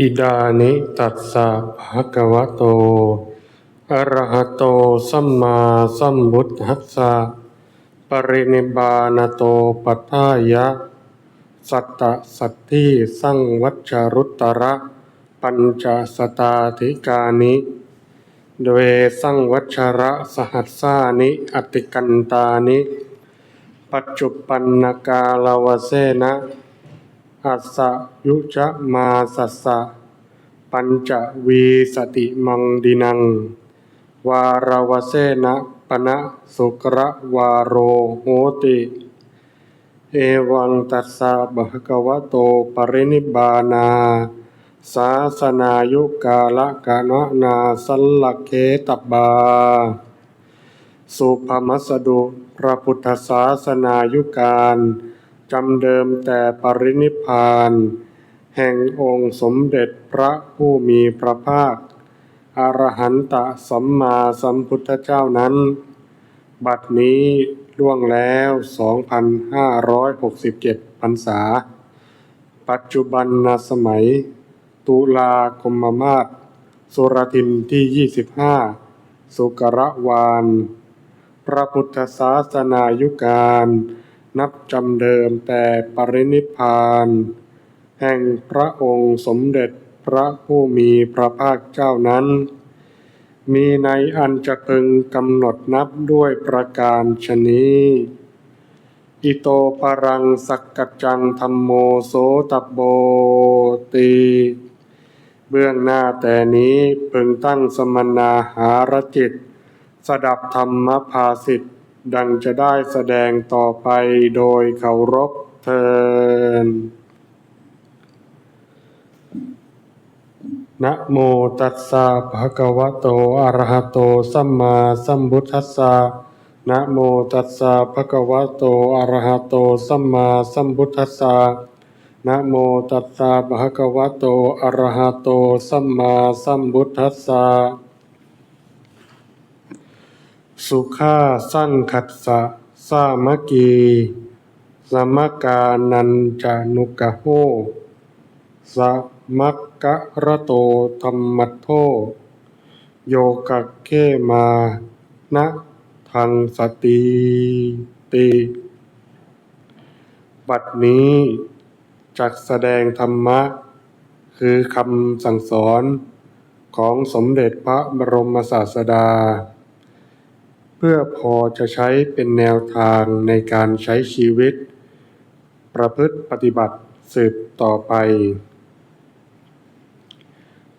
อิดานิตัสสะภะคะวะโต อะระหะโตสัมมาสัมพุทธัสสะปรินิพพานโตปัฏฐายะ สัตตะสัตถิสังวัชชารุตตระ ปัญจสตาธิกานิ เดเวสังวัชระสหัสสานิอติกันตานิ ปัจจุปันนกาลวเสนะ อัสสยุจะมาสัสสะ ปัญจวีสติมังดินัง วารวเสนะปณะสุกระวาโรโหติ เอวังตัสสะบะภะคะวะโตปรินิพพานาสาสนายุกาละกะนะนาสัลลเคตบบา สุภมัสดุพระพุทธศาสนายุการ จำเดิมแต่ปรินิพานแห่งองค์สมเด็จพระผู้มีพระภาคอรหันตสัมมาสัมพุทธเจ้านั้น บัดนี้ล่วงแล้ว 2,567 พรรษา ปัจจุบันนสมัย ตุลาคมมาศสุรทินที่ 25 สุกรวาน พระพุทธศาสนายุการ นับจำเดิมแต่ปรินิพพาน แห่งพระองค์สมเด็จพระผู้มีพระภาคเจ้านั้น มีในอันจะพึงกำหนดนับด้วยประการชนี้ อิโตปรังสักกัจจังธรรมโมโสตัปโบตีเบื้องหน้าแต่นี้พึงตั้งสมนาหารจิต สดับธรรมภาสิทธ ดังจะได้แสดงต่อไปโดยเคารพเทินนะโมตัสสะภะคะวะโตอะระหะโตสัมมาสัมพุทธัสสะนะโมตัสสะภะคะวะโตอะระหะโตสัมมาสัมพุทธัสสะนะโมตัสสะภะคะวะโตอะระหะโตสัมมาสัมพุทธัสสะ สุขาสังคัสสะสามัคคีสมกานันจานุกะโหสมัคกะระโตธรรมัทโทโยคะเขมานะทังสติติบัดนี้จักแสดงธรรมะ คือคำสั่งสอนของสมเด็จพระบรมศาสดา เพื่อพอจะใช้เป็นแนวทางในการใช้ชีวิต ประพฤติปฏิบัติสืบต่อไป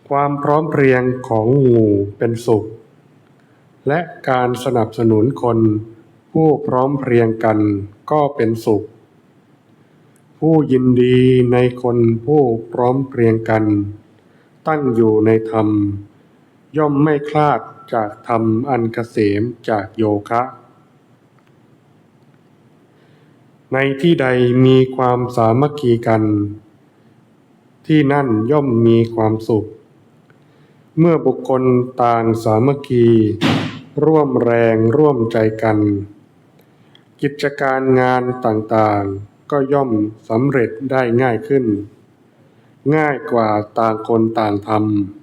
ความพร้อมเพรียงของหมู่เป็นสุข และการสนับสนุนคน ผู้พร้อมเพรียงกันก็เป็นสุข ผู้ยินดีในคนผู้พร้อมเพรียงกัน ตั้งอยู่ในธรรม ย่อมไม่คลาดจากธรรมอันเกษมจากโยคะ ในที่ใดมีความสามัคคีกัน ที่นั่นย่อมมีความสุข เมื่อบุคคลต่างสามัคคี ร่วมแรงร่วมใจกัน กิจการงานต่างๆ ก็ย่อมสำเร็จได้ง่ายขึ้น ง่ายกว่าต่างคนต่างทำ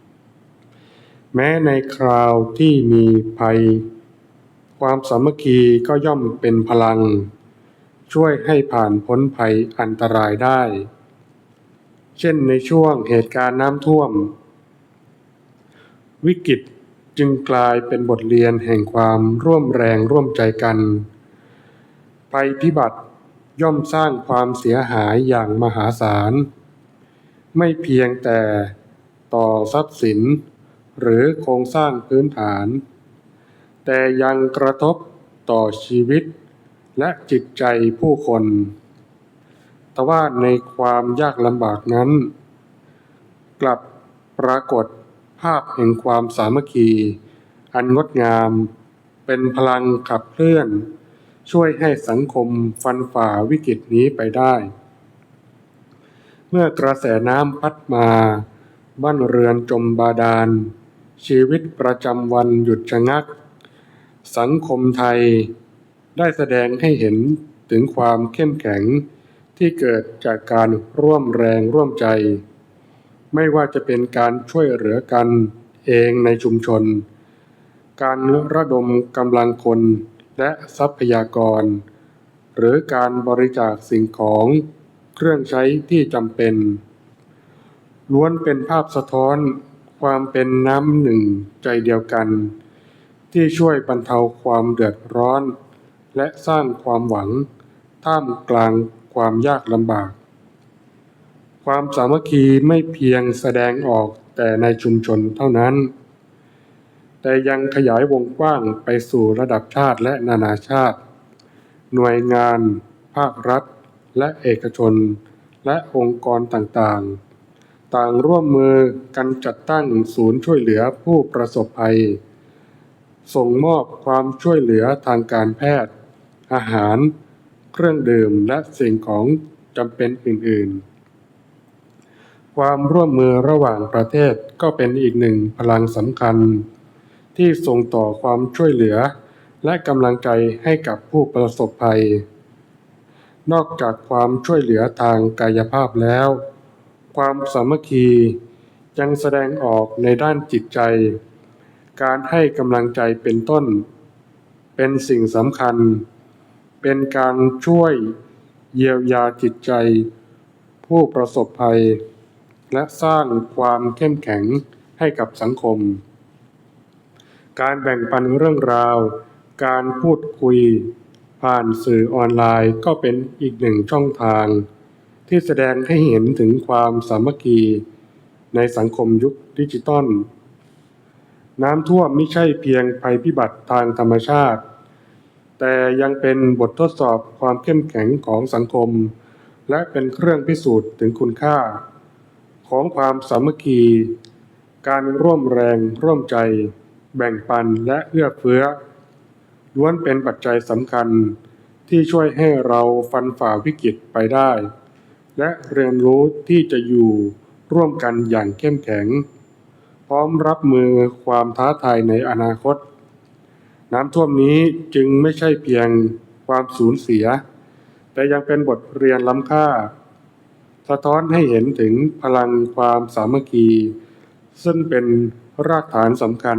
แม้ในคราวที่มีภัย ความสามัคคีก็ย่อมเป็นพลัง ช่วยให้ผ่านพ้นภัยอันตรายได้ เช่นในช่วงเหตุการณ์น้ำท่วม วิกฤตจึงกลายเป็นบทเรียนแห่งความร่วมแรงร่วมใจกัน ภัยพิบัติย่อมสร้างความเสียหายอย่างมหาศาล ไม่เพียงแต่ต่อทรัพย์สิน หรือโครงสร้างพื้นฐาน แต่ยังกระทบต่อชีวิต และจิตใจผู้คน แต่ว่าในความยากลำบากนั้น กลับปรากฏภาพแห่งความสามัคคี อันงดงามเป็นพลังขับเคลื่อน ช่วยให้สังคมฟันฝ่าวิกฤตนี้ไปได้ เมื่อกระแสน้ำพัดมา บ้านเรือนจมบาดาล ชีวิตประจำวันหยุดชะงัก สังคมไทยได้แสดงให้เห็นถึงความเข้มแข็งที่เกิดจากการร่วมแรงร่วมใจ ไม่ว่าจะเป็นการช่วยเหลือกันเองในชุมชน การระดมกำลังคนและทรัพยากร หรือการบริจาคสิ่งของเครื่องใช้ที่จำเป็น ล้วนเป็นภาพสะท้อน ความเป็นน้ำหนึ่งใจเดียวกัน ที่ช่วยบรรเทาความเดือดร้อน และสร้างความหวัง ท่ามกลางความยากลำบาก ความสามัคคีไม่เพียงแสดงออกแต่ในชุมชนเท่านั้น แต่ยังขยายวงกว้างไปสู่ระดับชาติและนานาชาติ หน่วยงาน ภาครัฐ และเอกชน และองค์กรต่างๆ ต่างร่วมมือกันจัดตั้งศูนย์ช่วยเหลือผู้ประสบภัย ส่งมอบความช่วยเหลือทางการแพทย์ อาหาร เครื่องดื่มและสิ่งของจำเป็นอื่น ๆ ความร่วมมือระหว่างประเทศก็เป็นอีกหนึ่งพลังสำคัญ ที่ส่งต่อความช่วยเหลือ และกำลังใจให้กับผู้ประสบภัย นอกจากความช่วยเหลือทางกายภาพแล้ว ความสามัคคียังแสดงออกในด้านจิตใจ การให้กำลังใจเป็นต้น เป็นสิ่งสำคัญ เป็นการช่วยเยียวยาจิตใจ ผู้ประสบภัย และสร้างความเข้มแข็งให้กับสังคม การแบ่งปันเรื่องราว การพูดคุย ผ่านสื่อออนไลน์ก็เป็นอีกหนึ่งช่องทาง ที่แสดงให้เห็นถึงความสามัคคีในสังคมยุคดิจิตอลน้ำท่วมไม่ใช่เพียงภัยพิบัติทางธรรมชาติ แต่ยังเป็นบททดสอบความเข้มแข็งของสังคม และเป็นเครื่องพิสูจน์ถึงคุณค่า ของความสามัคคี การร่วมแรงร่วมใจ แบ่งปันและเอื้อเฟื้อ ล้วนเป็นปัจจัยสำคัญที่ช่วยให้เราฟันฝ่าวิกฤตไปได้ และเรียนรู้ที่จะอยู่ร่วมกันอย่างเข้มแข็ง พร้อมรับมือความท้าทายในอนาคต น้ำท่วมนี้จึงไม่ใช่เพียงความสูญเสีย แต่ยังเป็นบทเรียนล้ำค่า สะท้อนให้เห็นถึงพลังความสามัคคี ซึ่งเป็นรากฐานสำคัญ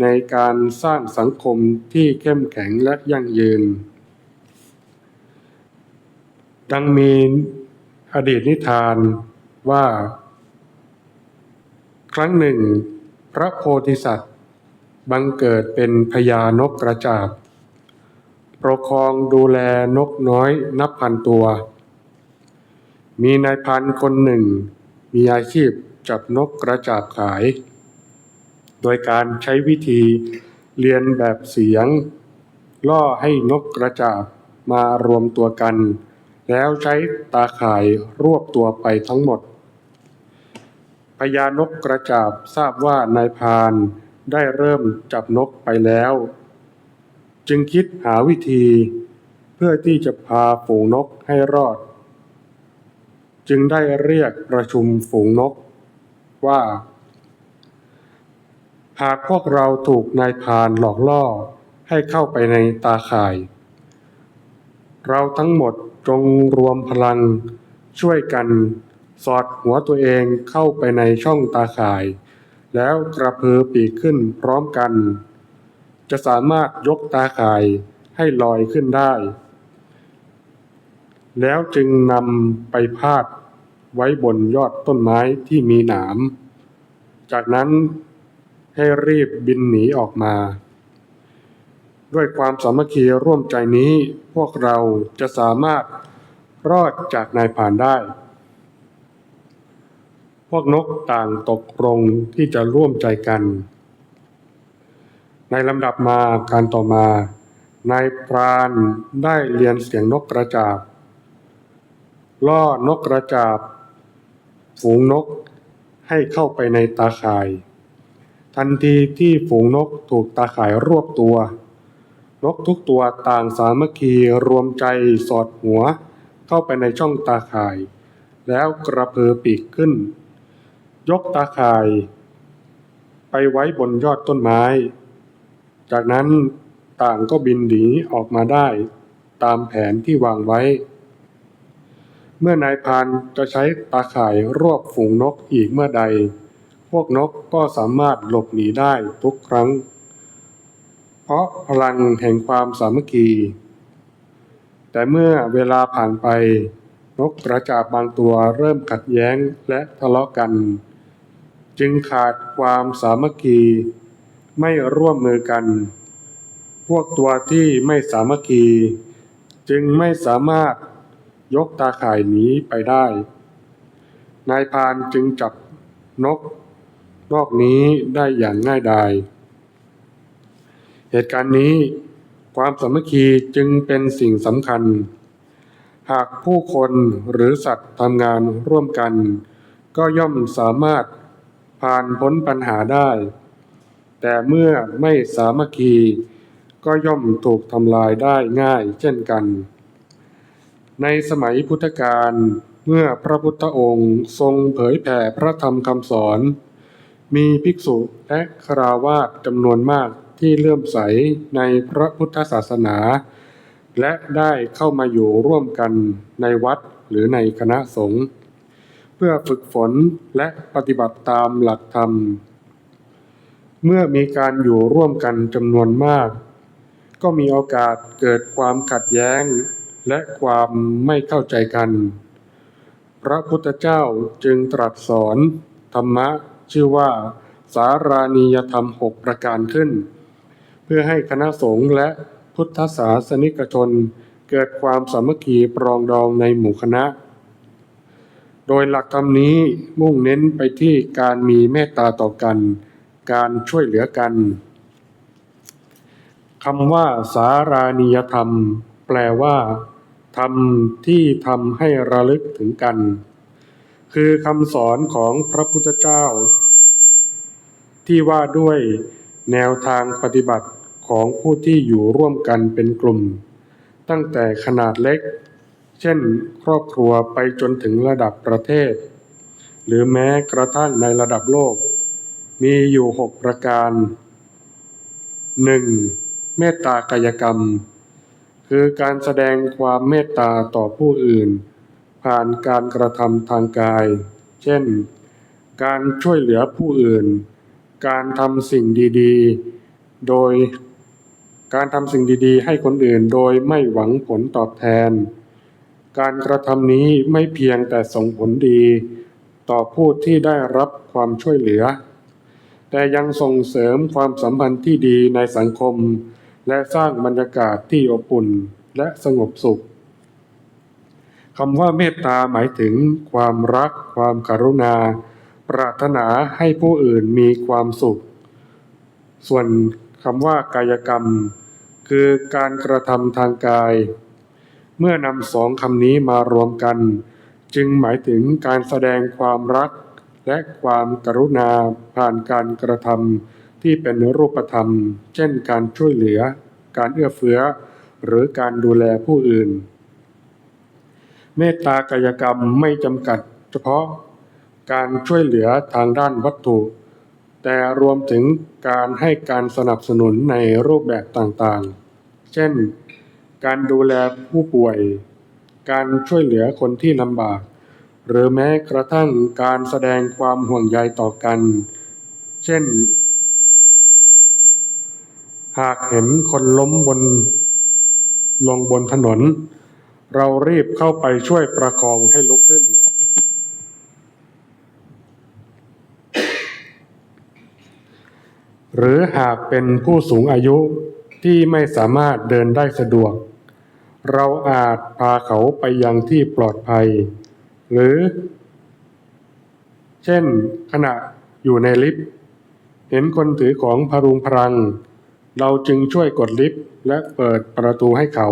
ในการสร้างสังคมที่เข้มแข็งและยั่งยืน ดังมี อดีตนิทานว่า ครั้งหนึ่ง พระโพธิสัตว์ บังเกิดเป็นพญานกกระจาบปกครองดูแลนกน้อยนับพันตัว มีนายพันคนหนึ่ง มีอาชีพจับนกกระจาบขาย โดยการใช้วิธีเรียนแบบเสียง ล่อให้นกกระจาบมารวมตัวกัน แล้วใช้ตาข่ายรวบตัวไปทั้งหมด พญานกกระจาบทราบว่านายพานได้เริ่มจับนกไปแล้ว จึงคิดหาวิธีเพื่อที่จะพาฝูงนกให้รอด จึงได้เรียกประชุมฝูงนก ว่า หากพวกเราถูกนายพานหลอกล่อให้เข้าไปในตาข่าย เราทั้งหมด จงรวมพลังช่วยกัน สอดหัวตัวเองเข้าไปในช่องตาข่าย แล้วกระพือปีกขึ้นพร้อมกัน จะสามารถยกตาข่ายให้ลอยขึ้นได้ แล้วจึงนำไปพาดไว้บนยอดต้นไม้ที่มีหนาม จากนั้นให้รีบบินหนีออกมา ด้วยความสามัคคีร่วมใจนี้ พวกเราจะสามารถรอดจากนายผ่านได้ พวกนกต่างตกลงที่จะร่วมใจกัน ในลำดับมาการต่อมา นายพรานได้เรียนเสียงนกกระจาบ ล่อนกกระจาบ ฝูงนกให้เข้าไปในตาข่าย ทันทีที่ฝูงนกถูกตาข่ายรวบตัว นกทุกตัวต่างสามัคคีรวมใจสอดหัว เข้าไปในช่องตาข่าย แล้วกระพือปีกขึ้น ยกตาข่าย ไปไว้บนยอดต้นไม้ จากนั้นต่างก็บินหนีออกมาได้ ตามแผนที่วางไว้ เมื่อนายพานจะใช้ตาข่ายรวบฝูงนกอีกเมื่อใด พวกนกก็สามารถหลบหนีได้ทุกครั้ง เพราะพลังแห่งความสามัคคี แต่เมื่อเวลาผ่านไป นกกระจาบบางตัวเริ่มขัดแย้งและทะเลาะกัน จึงขาดความสามัคคี ไม่ร่วมมือกัน พวกตัวที่ไม่สามัคคี จึงไม่สามารถยกตาข่ายหนีไปได้ นายพานจึงจับนกนอกนี้ได้อย่างง่ายดาย เหตุการณ์นี้ความสามัคคีจึงเป็นสิ่งสำคัญ หากผู้คนหรือสัตว์ทำงานร่วมกัน ก็ย่อมสามารถผ่านพ้นปัญหาได้ แต่เมื่อไม่สามัคคีก็ย่อมถูกทำลายได้ง่ายเช่นกัน ในสมัยพุทธกาลเมื่อพระพุทธองค์ทรงเผยแผ่พระธรรมคำสอน มีภิกษุและคราวาสจำนวนมาก ที่เลื่อมใสในพระพุทธศาสนา และได้เข้ามาอยู่ร่วมกันในวัดหรือในคณะสงฆ์เพื่อฝึกฝนและปฏิบัติตามหลักธรรม เมื่อมีการอยู่ร่วมกันจำนวนมาก ก็มีโอกาสเกิดความขัดแย้งและความไม่เข้าใจกัน พระพุทธเจ้าจึงตรัสสอนธรรมะชื่อว่า สารานียธรรมหกประการขึ้น เพื่อให้คณะสงฆ์และพุทธศาสนิกชน เกิดความสามัคคีปรองดองในหมู่คณะ โดยหลักธรรมนี้มุ่งเน้นไปที่การมีเมตตาต่อกัน การช่วยเหลือกันคำว่าสารานิยธรรม แปลว่าธรรมที่ทำให้ระลึกถึงกัน คือคำสอนของพระพุทธเจ้า ที่ว่าด้วยแนวทางปฏิบัติ ของผู้ที่อยู่ร่วมกันเป็นกลุ่ม ตั้งแต่ขนาดเล็ก เช่น ครอบครัวไปจนถึงระดับประเทศ หรือแม้กระทั่งในระดับโลก มีอยู่หกประการ 1. เมตตากายกรรม คือการแสดงความเมตตาต่อผู้อื่น ผ่านการกระทำทางกาย เช่น การช่วยเหลือผู้อื่น การทำสิ่งดี ๆ โดย การทำสิ่งดีๆ ให้คนอื่นโดยไม่หวังผลตอบแทน การกระทำนี้ไม่เพียงแต่ส่งผลดี ต่อผู้ที่ได้รับความช่วยเหลือ แต่ยังส่งเสริมความสัมพันธ์ที่ดีในสังคม และสร้างบรรยากาศที่อบอุ่นและสงบสุขคำว่าเมตตาหมายถึงความรัก ความกรุณา ปรารถนาให้ผู้อื่นมีความสุข ส่วนคำว่ากายกรรม คือการกระทำทางกาย เมื่อนำสองคำนี้มารวมกัน จึงหมายถึงการแสดงความรักและความกรุณาผ่านการกระทำที่เป็นรูปธรรม เช่นการช่วยเหลือ การเอื้อเฟื้อ หรือการดูแลผู้อื่น เมตตากายกรรมไม่จำกัด เฉพาะการช่วยเหลือทางด้านวัตถุ แต่รวมถึงการให้การสนับสนุนในรูปแบบต่างๆ เช่น การดูแลผู้ป่วย การช่วยเหลือคนที่ลำบาก หรือแม้กระทั่งการแสดงความห่วงใยต่อกัน เช่น หากเห็นคนล้มบนลงบนถนน เรารีบเข้าไปช่วยประคองให้ลุกขึ้น หรือหากเป็นผู้สูงอายุที่ไม่สามารถเดินได้สะดวก เราอาจพาเขาไปยังที่ปลอดภัย หรือ เช่นขณะอยู่ในลิฟต์ เห็นคนถือของพรุงพรัง เราจึงช่วยกดลิฟต์และเปิดประตูให้เขา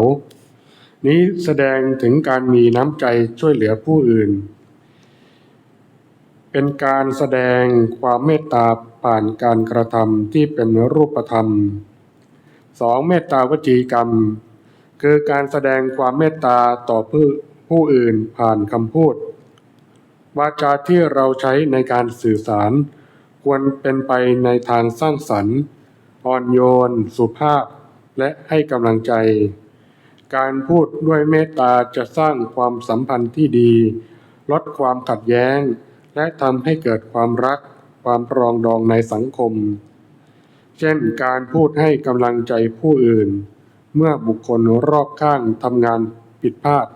นี้แสดงถึงการมีน้ำใจช่วยเหลือผู้อื่น เป็นการแสดงความเมตตาผ่านการกระทำที่เป็นรูปธรรมสองเมตตาวจีกรรม คือการแสดงความเมตตาต่อผู้ผู้อื่นผ่านคำพูด วาจาที่เราใช้ในการสื่อสาร ควรเป็นไปในทางสร้างสรรค์อ่อนโยน สุภาพ และให้กำลังใจ การพูดด้วยเมตตาจะสร้างความสัมพันธ์ที่ดี ลดความขัดแย้ง และทำให้เกิดความรักความปรองดองในสังคม เช่นการพูดให้กำลังใจผู้อื่น เมื่อบุคคลรอบข้างทำงานผิดพลาด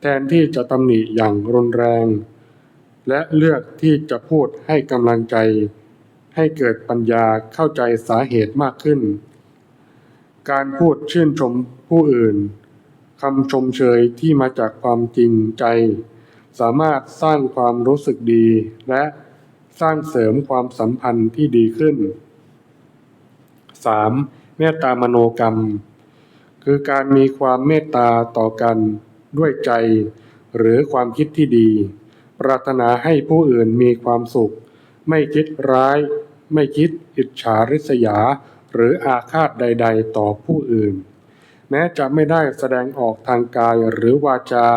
แทนที่จะตำหนิอย่างรุนแรง และเลือกที่จะพูดให้กำลังใจ ให้เกิดปัญญาเข้าใจสาเหตุมากขึ้น การพูดชื่นชมผู้อื่นคำชมเชยที่มาจากความจริงใจ สามารถสร้างความรู้สึกดี และสร้างเสริมความสัมพันธ์ที่ดีขึ้น 3. เมตตามโนกรรม คือการมีความเมตตาต่อกันด้วยใจ หรือความคิดที่ดี ปรารถนาให้ผู้อื่นมีความสุข ไม่คิดร้าย ไม่คิดอิจฉาริษยา หรืออาฆาตใด ๆ ต่อผู้อื่น แม้จะไม่ได้แสดงออกทางกายหรือวาจา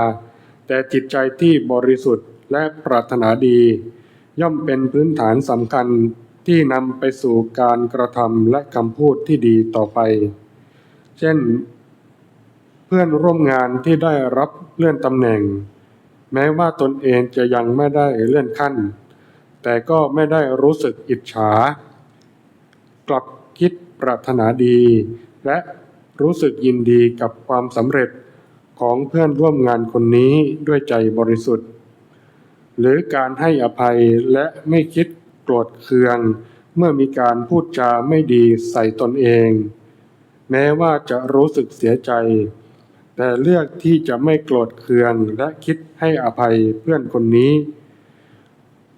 แต่จิตใจที่บริสุทธิ์และปรารถนาดี ย่อมเป็นพื้นฐานสำคัญที่นำไปสู่การกระทำและคำพูดที่ดีต่อไป เช่น เพื่อนร่วมงานที่ได้รับเลื่อนตำแหน่ง แม้ว่าตนเองจะยังไม่ได้เลื่อนขั้น แต่ก็ไม่ได้รู้สึกอิจฉา กลับคิดปรารถนาดี และรู้สึกยินดีกับความสำเร็จ ของเพื่อนร่วมงานคนนี้ด้วยใจบริสุทธิ์ หรือการให้อภัยและไม่คิดโกรธเคือง เมื่อมีการพูดจาไม่ดีใส่ตนเอง แม้ว่าจะรู้สึกเสียใจ แต่เลือกที่จะไม่โกรธเคืองและคิดให้อภัยเพื่อนคนนี้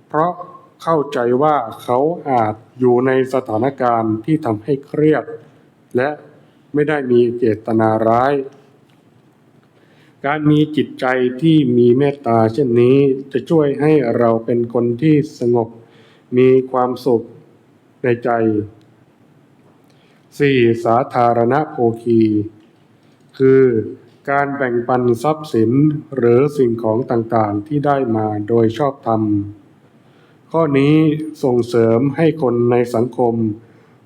เพราะเข้าใจว่าเขาอาจอยู่ในสถานการณ์ที่ทำให้เครียด และไม่ได้มีเจตนาร้าย การมีจิตใจที่มีเมตตาเช่นนี้จะช่วยให้เราเป็นคนที่สงบ มีความสุขในใจ 4. สาธารณโภคี คือการแบ่งปันทรัพย์สินหรือสิ่งของต่างๆที่ได้มาโดยชอบธรรม ข้อนี้ส่งเสริมให้คนในสังคม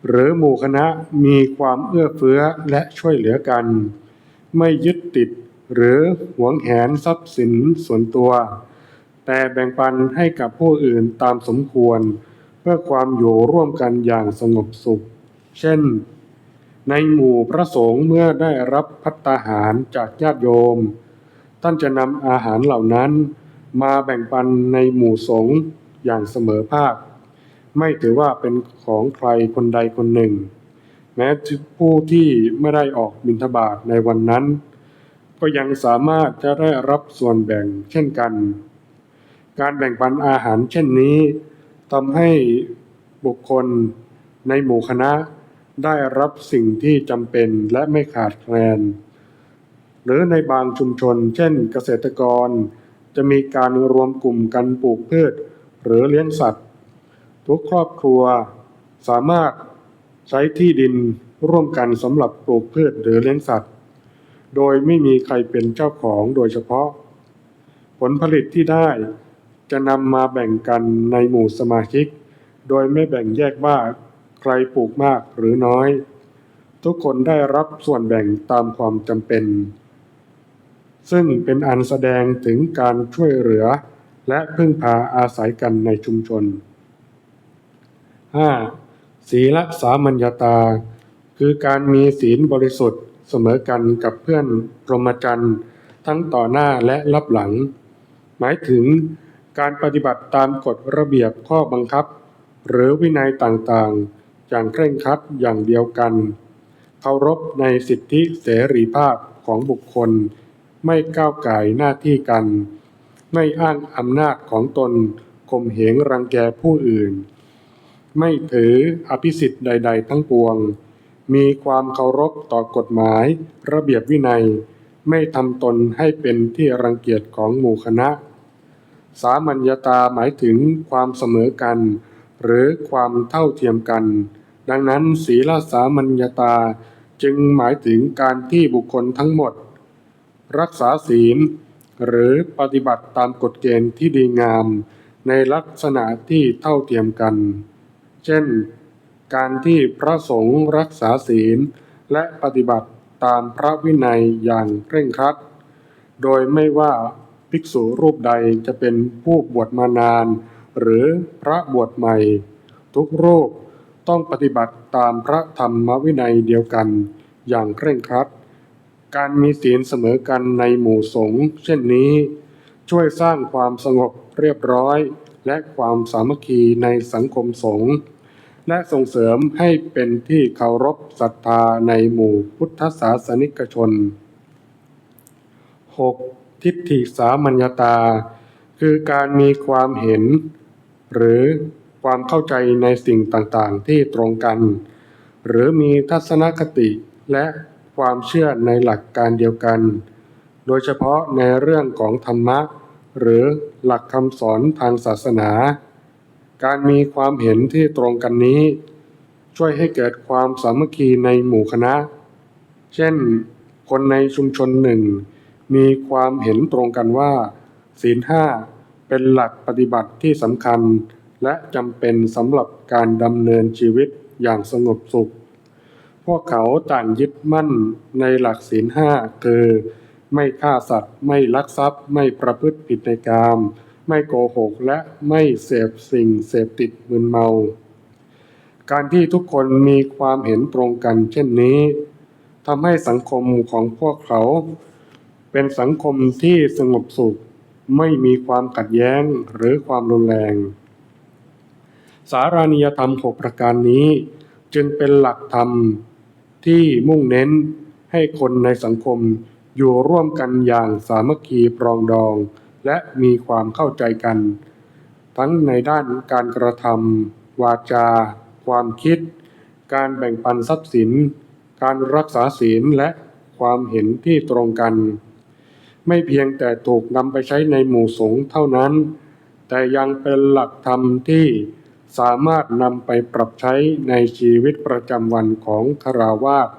หรือหมู่คณะมีความเอื้อเฟื้อและช่วยเหลือกัน ไม่ยึดติด หรือหวงแหนทรัพย์สินส่วนตัว แต่แบ่งปันให้กับผู้อื่นตามสมควร เพื่อความอยู่ร่วมกันอย่างสงบสุข เช่น ในหมู่พระสงฆ์เมื่อได้รับพัตตาหารจากญาติโยม ท่านจะนำอาหารเหล่านั้น มาแบ่งปันในหมู่สงฆ์อย่างเสมอภาค ไม่ถือว่าเป็นของใครคนใดคนหนึ่ง แม้ผู้ที่ไม่ได้ออกบิณฑบาตในวันนั้น ก็ยังสามารถจะได้รับส่วนแบ่งเช่นกัน การแบ่งปันอาหารเช่นนี้ทำให้บุคคลในหมู่คณะได้รับสิ่งที่จำเป็นและไม่ขาดแคลน หรือในบางชุมชน เช่นเกษตรกร จะมีการรวมกลุ่มกันปลูกพืช หรือเลี้ยงสัตว์ ทุกครอบครัวสามารถใช้ที่ดินร่วมกันสำหรับปลูกพืชหรือเลี้ยงสัตว์ โดยไม่มีใครเป็นเจ้าของโดยเฉพาะ ผลผลิตที่ได้จะนำมาแบ่งกันในหมู่สมาชิก โดยไม่แบ่งแยกว่าใครปลูกมากหรือน้อย ทุกคนได้รับส่วนแบ่งตามความจำเป็น ซึ่งเป็นอันแสดงถึงการช่วยเหลือ และพึ่งพาอาศัยกันในชุมชน 5. ศีลสามัญญาตา คือการมีศีลบริสุทธิ์ เสมอกันกับเพื่อนพรหมจรรย์ทั้งต่อหน้าและรับหลัง หมายถึงการปฏิบัติตามกฎระเบียบข้อบังคับ หรือวินัยต่างๆ อย่างเคร่งครัดอย่างเดียวกัน เคารพในสิทธิเสรีภาพของบุคคล ไม่ก้าวไก่หน้าที่กัน ไม่อ้างอำนาจของตนข่มเหงรังแกผู้อื่น ไม่ถืออภิสิทธิ์ใด ๆ ทั้งปวง มีความเคารพต่อกฎหมาย ระเบียบวินัย ไม่ทำตนให้เป็นที่รังเกียจของหมู่คณะ สามัญญาตาหมายถึงความเสมอกัน หรือความเท่าเทียมกัน ดังนั้นศีลสามัญญาตาจึงหมายถึงการที่บุคคลทั้งหมด รักษาศีล หรือปฏิบัติตามกฎเกณฑ์ที่ดีงาม ในลักษณะที่เท่าเทียมกัน เช่น การที่พระสงฆ์รักษาศีล และปฏิบัติตามพระวินัยอย่างเคร่งครัด โดยไม่ว่าภิกษุรูปใดจะเป็นผู้บวชมานาน หรือพระบวชใหม่ ทุกรูปต้องปฏิบัติตามพระธรรมวินัยเดียวกันอย่างเคร่งครัด การมีศีลเสมอกันในหมู่สงฆ์เช่นนี้ ช่วยสร้างความสงบเรียบร้อย และความสามัคคีในสังคมสงฆ์ และส่งเสริมให้เป็นที่เคารพศรัทธาในหมู่พุทธศาสนิกชน 6. ทิฏฐิสามัญญาตา คือการมีความเห็น หรือความเข้าใจในสิ่งต่างๆ ที่ตรงกัน หรือมีทัศนคติและความเชื่อในหลักการเดียวกัน โดยเฉพาะในเรื่องของธรรมะ หรือหลักคำสอนทางศาสนา การมีความเห็นที่ตรงกันนี้ ช่วยให้เกิดความสามัคคีในหมู่คณะ เช่น คนในชุมชนหนึ่ง มีความเห็นตรงกันว่า ศีลห้าเป็นหลักปฏิบัติที่สำคัญ และจำเป็นสำหรับการดำเนินชีวิตอย่างสงบสุข พวกเขาต่างยึดมั่นในหลักศีลห้าคือ ไม่ฆ่าสัตว์ ไม่ลักทรัพย์ ไม่ประพฤติผิดในกาม ไม่โกหกและไม่เสพสิ่งเสพติดมึนเมา การที่ทุกคนมีความเห็นตรงกันเช่นนี้ทำให้สังคมของพวกเขา เป็นสังคมที่สงบสุข ไม่มีความขัดแย้งหรือความรุนแรง สารานิยธรรมหกประการนี้ จึงเป็นหลักธรรมที่มุ่งเน้นให้คนในสังคมอยู่ร่วมกันอย่างสามัคคีปรองดอง และมีความเข้าใจกัน ทั้งในด้านการกระทำวาจา ความคิด การแบ่งปันทรัพย์สิน การรักษาศีลและความเห็นที่ตรงกัน ไม่เพียงแต่ถูกนำไปใช้ในหมู่สงฆ์เท่านั้น แต่ยังเป็นหลักธรรมที่สามารถนำไปปรับใช้ในชีวิตประจำวันของคาราวาส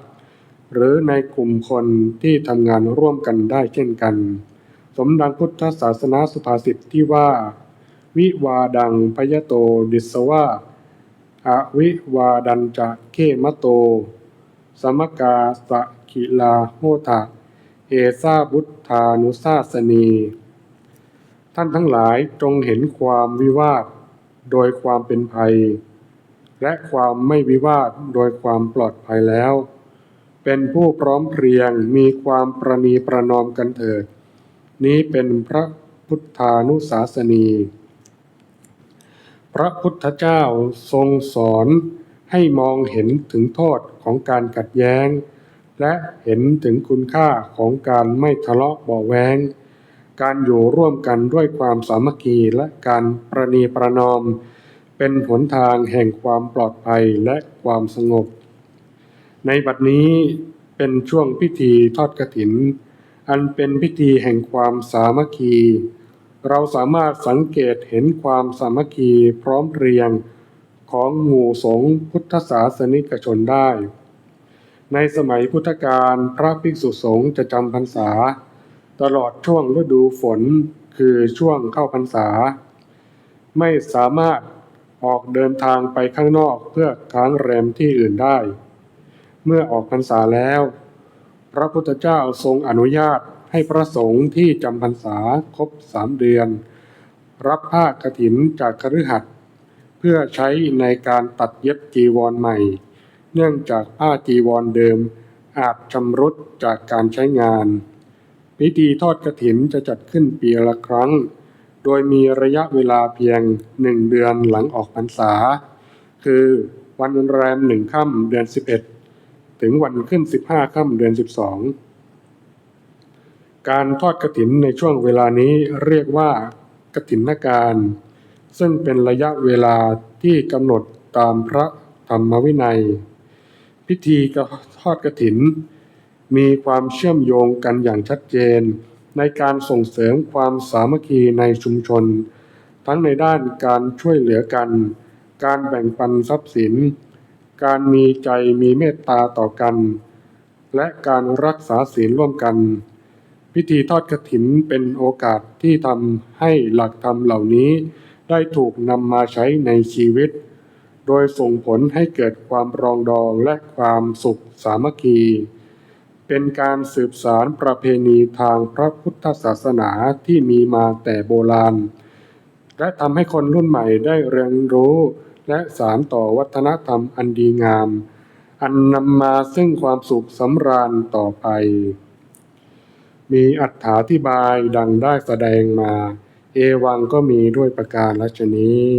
หรือในกลุ่มคนที่ทำงานร่วมกันได้เช่นกัน สมดังพุทธศาสนาสุภาษิตที่ว่า วิวาดังพยโตดิสวาอวิวาดันจะเขมโต สมกาสกิลาโหทะเอซาบุทธานุสาสนี ท่านทั้งหลายจงเห็นความวิวาทโดยความเป็นภัย และความไม่วิวาทโดยความปลอดภัยแล้ว เป็นผู้พร้อมเพรียงมีความประนีประนอมกันเถิด นี้เป็นพระพุทธานุสาสนี พระพุทธเจ้าทรงสอนให้มองเห็นถึงโทษของการกัดแย้ง และเห็นถึงคุณค่าของการไม่ทะเลาะเบาแวงการอยู่ร่วมกันด้วยความสามัคคีและการประนีประนอม เป็นหนทางแห่งความปลอดภัยและความสงบ ในบัดนี้เป็นช่วงพิธีทอดกฐิน อันเป็นพิธีแห่งความสามัคคี เราสามารถสังเกตเห็นความสามัคคีพร้อมเพรียงของหมู่สงฆ์พุทธศาสนิกชนได้ ในสมัยพุทธกาลพระภิกษุสงฆ์จะจำพรรษา ตลอดช่วงฤดูฝนคือช่วงเข้าพรรษา ไม่สามารถออกเดินทางไปข้างนอกเพื่อค้างแรมที่อื่นได้ เมื่อออกพรรษาแล้ว พระพุทธเจ้าทรงอนุญาตให้พระสงฆ์ที่จำพรรษาครบสามเดือน รับผ้ากฐินจากคฤหัสถ์เพื่อใช้ในการตัดเย็บจีวรใหม่ เนื่องจากผ้าจีวรเดิมอาจชำรุดจากการใช้งาน พิธีทอดกฐินจะจัดขึ้นปีละครั้ง โดยมีระยะเวลาเพียงหนึ่งเดือนหลังออกพรรษา คือวันแรมหนึ่งค่ำเดือนสิบเอ็ด ถึงวันขึ้นสิบห้าค่ำเดือนสิบสองการทอดกฐินในช่วงเวลานี้เรียกว่ากฐินการ ซึ่งเป็นระยะเวลาที่กำหนดตามพระธรรมวินัย พิธีทอดกฐิน มีความเชื่อมโยงกันอย่างชัดเจน ในการส่งเสริมความสามัคคีในชุมชน ทั้งในด้านการช่วยเหลือกัน การแบ่งปันทรัพย์สิน การมีใจมีเมตตาต่อกัน และการรักษาศีลร่วมกัน พิธีทอดกฐินเป็นโอกาสที่ทำให้หลักธรรมเหล่านี้ได้ถูกนำมาใช้ในชีวิต โดยส่งผลให้เกิดความรองดองและความสุขสามัคคี เป็นการสืบสารประเพณีทางพระพุทธศาสนาที่มีมาแต่โบราณ และทำให้คนรุ่นใหม่ได้เรียนรู้ และสารต่อวัฒนธรรมอันดีงาม อันนำมาซึ่งความสุขสำราญต่อไป มีอัถาธิบายดังได้แสดงมา เอวังก็มีด้วยประการลัชนี้